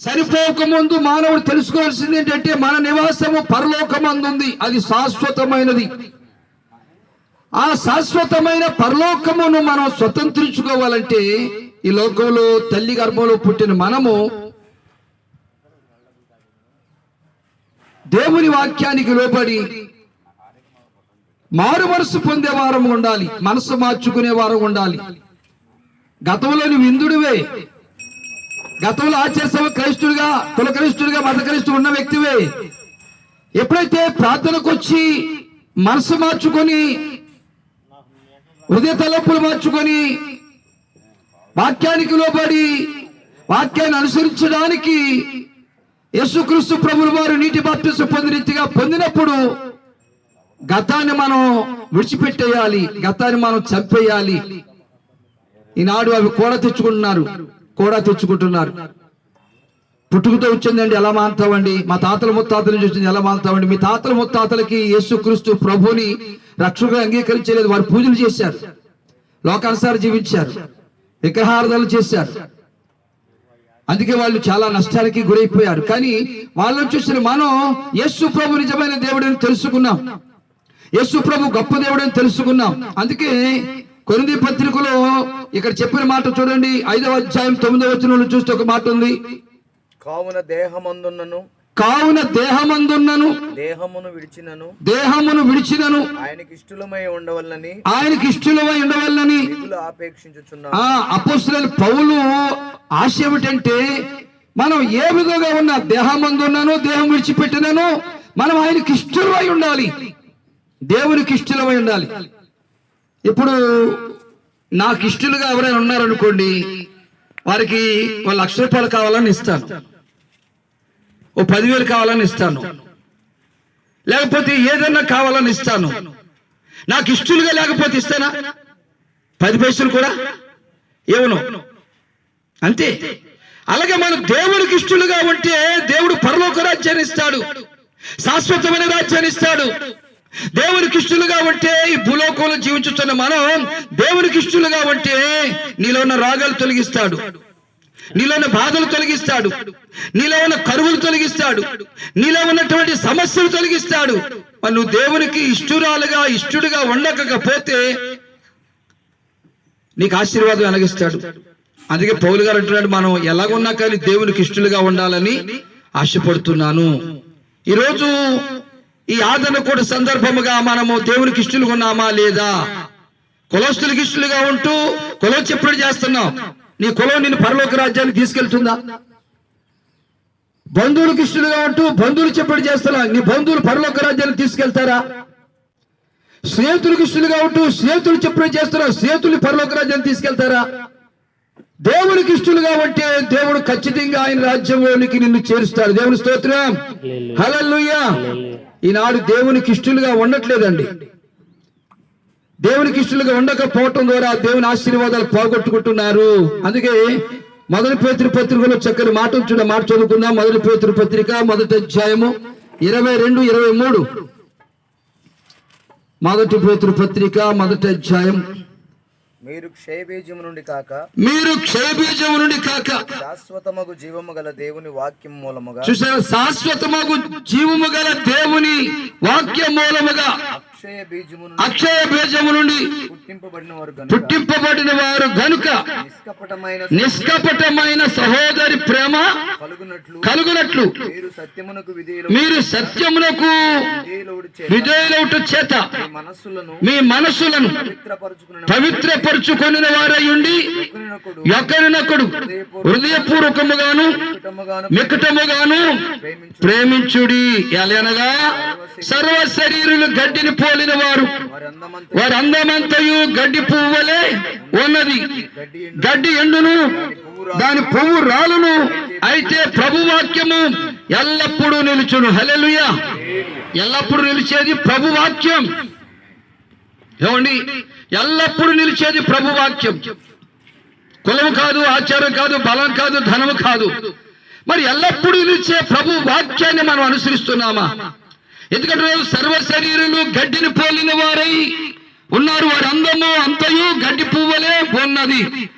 చనిపోకముందు మానవుడు తెలుసుకోవాల్సింది ఏంటంటే మన నివాసము పరలోకమందుంది. అది శాశ్వతమైనది. ఆ శాశ్వతమైన పరలోకమును మనం స్వతంత్రించుకోవాలంటే ఈ లోకంలో తల్లి గర్భంలో పుట్టిన మనము దేవుని వాక్యానికి లోబడి మారు మనసు పొందే వారం ఉండాలి. మనసు మార్చుకునే వారం ఉండాలి. గతంలోని విందుడివే గతంలో ఆచార్య క్రైస్తుడిగా కుల క్రైస్తుడిగా మత క్రైస్తుడు ఉన్న వ్యక్తివే. ఎప్పుడైతే ప్రార్థనకు వచ్చి మనసు మార్చుకొని హృదయ తలపులు మార్చుకొని వాక్యానికి లోబడి వాక్యాన్ని అనుసరించడానికి యేసుక్రీస్తు ప్రభులు వారు నీటి బాప్తిసు పొందిన రీతిగా పొందినప్పుడు గతాన్ని మనం విడిచిపెట్టేయాలి గతాన్ని మనం చంపేయాలి. ఈనాడు అవి కూడా తెచ్చుకుంటున్నారు. కూడా తెచ్చుకుంటున్నారు. పుట్టుకతో వచ్చిందండి ఎలా మానుతామండి మా తాతల ముత్తాతల నుంచి వచ్చింది ఎలా మానుతామండి మీ తాతల ముత్తాతలకి యేసుక్రీస్తు ప్రభుని రక్షకుగా అంగీకరించలేదు వారు పూజలు చేశారు. లోకానుసారి జీవించారు. విగ్రహార్థాలు చేశారు. అందుకే వాళ్ళు చాలా నష్టానికి గురైపోయారు. కానీ వాళ్ళని చూసిన మనం యేసు ప్రభు నిజమైన దేవుడని తెలుసుకున్నాం. యేసు ప్రభు గొప్ప దేవుడని తెలుసుకున్నాం. అందుకే కొరింది పత్రికలో ఇక్కడ చెప్పిన మాట చూడండి ఐదవ అధ్యాయం తొమ్మిదవ వచనంలో చూస్తే ఒక మాట ఉంది. కావున దేహమందున్నను కావున దేహమందున్నను దేహమును విడిచినను దేహమును విడిచినను ఆయనకి ఇష్టలమై ఉండవలనని ఆయనకి ఇష్టలమై ఉండవల్లని మిగులు ఆపేక్షించుచున్నా ఆ అపోస్తుల పౌలు ఆశ ఏమిటంటే మనం ఏ విధంగా ఉన్న దేహమందు ఉన్నాను దేహం విడిచిపెట్టినాను మనం ఆయనకి ఇష్టలమై ఉండాలి. దేవునికి ఇష్టలమై ఉండాలి. ఇప్పుడు నాకు ఇష్టలుగా ఎవరైనా ఉన్నారనుకోండి వారికి ఒక లక్ష రూపాయలు కావాలని ఇస్తాను. ఓ పదివేలు కావాలని ఇస్తాను. లేకపోతే ఏదన్నా కావాలని ఇస్తాను. నాకు ఇష్టలుగా లేకపోతే ఇస్తానా? పది పైసలు కూడా? ఇవ్వను అంతే. అలాగే మనం దేవుడికి ఇష్టలుగా ఉంటే దేవుడు పరలోక రాజ్యాన్ని ఇస్తాడు. శాశ్వతమైన రాజ్యాన్ని ఇస్తాడు. దేవునికి ఇష్టలుగా ఉంటే ఈ భూలోకంలో జీవించుతున్న మనం దేవునికి ఇష్టలుగా ఉంటే నీలో ఉన్న రాగాలు తొలగిస్తాడు. నీలో ఉన్న బాధలు తొలగిస్తాడు. నీలో ఉన్న కరువులు తొలగిస్తాడు. నీలో ఉన్నటువంటి సమస్యలు తొలగిస్తాడు. మరి నువ్వు దేవునికి ఇష్టురాలుగా ఇష్టుడుగా ఉండకపోతే నీకు ఆశీర్వాదం అలగిస్తాడు అందుకే పౌలు గారు అంటున్నాడు మనం ఎలాగున్నా కానీ దేవునికి ఇష్టలుగా ఉండాలని ఆశపడుతున్నాను. ఈరోజు ఈ ఆదరణ కూడా సందర్భముగా మనము దేవునికి ఇష్టలుగా ఉన్నామా లేదా? కులస్తులకు ఇష్టలుగా ఉంటూ కులం చెప్పుడు చేస్తున్నాం. నీ కులం నిన్ను పరలోక రాజ్యానికి తీసుకెళ్తుందా? బంధువులకు ఇష్టలుగా ఉంటూ బంధువులు చెప్పడు చేస్తున్నా. నీ బంధువులు పరలోక రాజ్యానికి తీసుకెళ్తారా? స్నేహితులకు ఇష్టలుగా ఉంటూ స్నేహితులు చెప్పిన చేస్తున్నా. స్నేహితులు పరలోక రాజ్యాన్ని తీసుకెళ్తారా? దేవునికి ఇష్టలుగా ఉంటే దేవుడు ఖచ్చితంగా ఆయన రాజ్యంలోనికి నిన్ను చేరుస్తాడు. దేవుని స్తోత్రం. హల్లెలూయా. ఈనాడు దేవునికి ఇష్టలుగా ఉండట్లేదండి. దేవునికి ఇష్టలుగా ఉండకపోవటం ద్వారా దేవుని ఆశీర్వాదాలు పోగొట్టుకుంటున్నారు. అందుకే మొదటి పేతృ పత్రికలో చక్కని మాట చూడ మాట చదువుకుందాం. మొదటి పేతృ పత్రిక మొదటి అధ్యాయము ఇరవై రెండు ఇరవై మూడు. మొదటి పేతృ పత్రిక మొదటి అధ్యాయం మీరు క్షయబీజము నుండి కాక మీరు క్షయబీజం నుండి కాక శాశ్వతమగు జీవము గల దేవుని వాక్యం మూలముగా చూసారా శాశ్వతమగు జీవము గల దేవుని వాక్య మూలముగా అక్షయ బీజము అక్షయ బీజము నుండి పుట్టింపబడిన వారు పుట్టింపబడిన వారు గనుక నిష్కపటమైన నిష్కపటమైన సహోదరి ప్రేమ కలుగునట్లు కలుగునట్లు మీరు సత్యమునకు విధేయులు మీరు సత్యమునకు విజయులవుట చేత మీ మనస్సులను మీ మనస్సులను పవిత్రపరచుకున్న పవిత్రపరుచుకొని వారయుండి ఒకరినొకడు ఒకరినొకడు హృదయపూర్వకముగాను కుటుంబగాను మికటముగాను ప్రేమించుడి. ఎలనగా సర్వ శరీరులు గడ్డిని పోలిన వారు. వారి అందమంతయు గడ్డి పువ్వులే ఉన్నది. గడ్డి ఎండును దాని పువ్వు రాలును. అయితే ప్రభు వాక్యము ఎల్లప్పుడూ నిలుచును. హలెలుయ ఎల్లప్పుడూ నిలిచేది ప్రభు వాక్యం ఏమండి? ఎల్లప్పుడూ నిలిచేది ప్రభు వాక్యం కులం కాదు ఆచారం కాదు బలం కాదు ధనము కాదు. మరి ఎల్లప్పుడూ నిలిచే ప్రభు వాక్యాన్ని మనం అనుసరిస్తున్నామా? ఎందుకంటే సర్వ శరీరులు గడ్డిని పోలిన వారై ఉన్నారు. వారి అందము అంతయు గడ్డి పువ్వలే ఉన్నది.